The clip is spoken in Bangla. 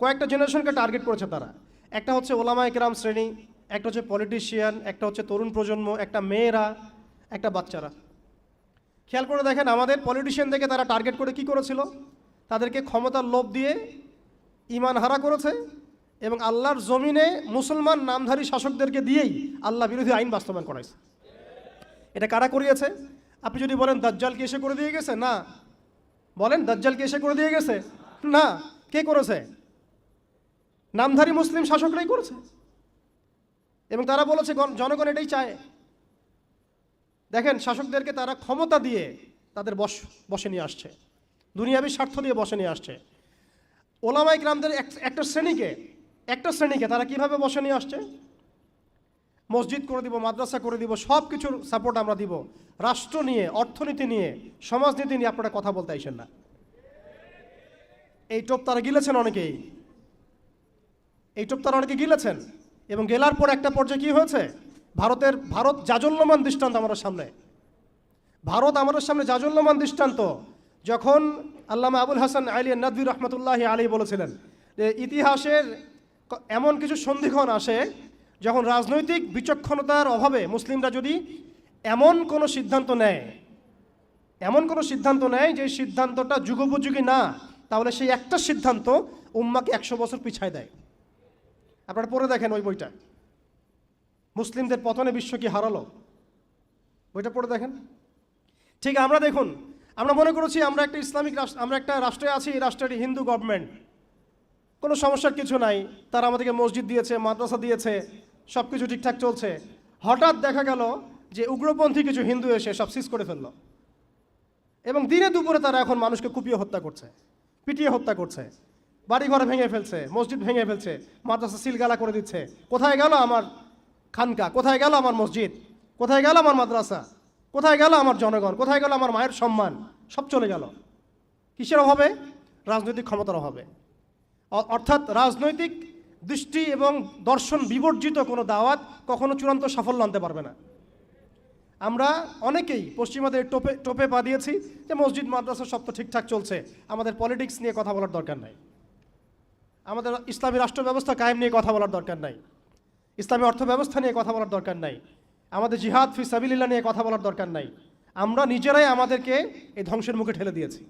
কয়েকটা জেনারেশনকে টার্গেট করেছে তারা। একটা হচ্ছে ওলামা একরাম শ্রেণি, একটা হচ্ছে পলিটিশিয়ান একটা হচ্ছে তরুণ প্রজন্ম, একটা মেয়েরা, একটা বাচ্চারা। খেয়াল করে দেখেন, আমাদের পলিটিশিয়ান পলিটিশিয়ানদেরকে তারা টার্গেট করে কি করেছিল? তাদেরকে ক্ষমতার লোভ দিয়ে ইমান হারা করেছে এবং আল্লাহর জমিনে মুসলমান নামধারী শাসকদেরকে দিয়েই আল্লাহ বিরোধী আইন বাস্তবায়ন করাইছে। এটা কারা করিয়েছে? আপনি যদি বলেন দাজ্জালকে এসে করে দিয়ে গেছে? না। বলেন দাজ্জালকে এসে করে দিয়ে গেছে? না। কে করেছে? নামধারী মুসলিম শাসকরাই করেছে। এবং তারা বলেছে, গণ- জনগণ এটাই চায়। দেখেন, শাসকদেরকে তারা ক্ষমতা দিয়ে তাদের বস বসে নিয়ে আসছে। দুনিয়াবী স্বার্থ দিয়ে বসে নিয়ে আসছে। ওলামাই গ্রামদের একটা শ্রেণীকে একটা শ্রেণীকে তারা কীভাবে বসে নিয়ে আসছে? মসজিদ করে দিব, মাদ্রাসা করে দিব সব কিছুর সাপোর্ট আমরা দিব। রাষ্ট্র নিয়ে, অর্থনীতি নিয়ে, সমাজনীতি নিয়ে আপনারা কথা বলতে আইসেন না। এই টোপ তারা গিলেছেন অনেকেই। এই টোপ তারা অনেকে গিলেছেন। এবং গেলার পর একটা পর্যায়ে কি হয়েছে? ভারতের, ভারত জাজল্যমান দৃষ্টান্ত আমাদের সামনে। ভারত আমাদের সামনে জাজল্যমান দৃষ্টান্ত, যখন আল্লামা আবুল হাসান আলী নদী রহমতুল্লাহ আলী বলেছিলেন যে ইতিহাসের এমন কিছু সন্ধিক্ষণ আসে যখন রাজনৈতিক বিচক্ষণতার অভাবে মুসলিমরা যদি এমন কোনো সিদ্ধান্ত নেয়, এমন কোনো সিদ্ধান্ত নেয় যে সিদ্ধান্তটা যুগোপযোগী না, তাহলে সেই একটা সিদ্ধান্ত উম্মাকে একশো বছর পিছায় দেয়। আপনারা পড়ে দেখেন ওই বইটা। মুসলিমদের পতনে বিশ্ব কি হারালো? বইটা পড়ে দেখেন। ঠিক আমরা দেখুন, আমরা মনে করেছি আমরা একটা ইসলামিক রাষ্ট্র, আমরা একটা রাষ্ট্রে আছি, এই হিন্দু গভর্নমেন্ট কোনো সমস্যার কিছু নাই, তারা আমাদেরকে মসজিদ দিয়েছে, মাদ্রাসা দিয়েছে সব কিছু ঠিকঠাক চলছে। হঠাৎ দেখা গেল যে উগ্রপন্থী কিছু হিন্দু এসে সব সিজ করে ফেলল। এবং দিনে দুপুরে তারা এখন মানুষকে কুপিয়ে হত্যা করছে, পিটিয়ে হত্যা করছে। বাড়ি ঘর ভেঙে ফেলছে, মসজিদ ভেঙে ফেলছে, মাদ্রাসা সিলগালা করে দিচ্ছে। কোথায় গেল আমার খানকা? কোথায় গেল আমার মসজিদ? কোথায় গেল আমার মাদ্রাসা? কোথায় গেল আমার জনগণ? কোথায় গেল আমার মায়ের সম্মান? সব চলে গেল। কিসের অভাবে? রাজনৈতিক ক্ষমতার অভাবে। অর্থাৎ রাজনৈতিক দৃষ্টি এবং দর্শন বিবর্জিত কোনো দাওয়াত কখনো চূড়ান্ত সাফল্য আনতে পারবে না। আমরা অনেকেই পশ্চিমাদের টোপে টোপে পা দিয়েছি যে মসজিদ, মাদ্রাসা সব তো ঠিকঠাক চলছে। আমাদের পলিটিক্স নিয়ে কথা বলার দরকার নাই। আমাদের ইসলামী রাষ্ট্র ব্যবস্থা কায়েম নিয়ে কথা বলার দরকার নাই। ইসলামী অর্থ ব্যবস্থা নিয়ে কথা বলার দরকার নাই। আমাদের জিহাদ ফি সাবিল্লা নিয়ে কথা বলার দরকার নাই। আমরা নিজেরাই আমাদেরকে এই ধ্বংসের মুখে ঠেলে দিয়েছি।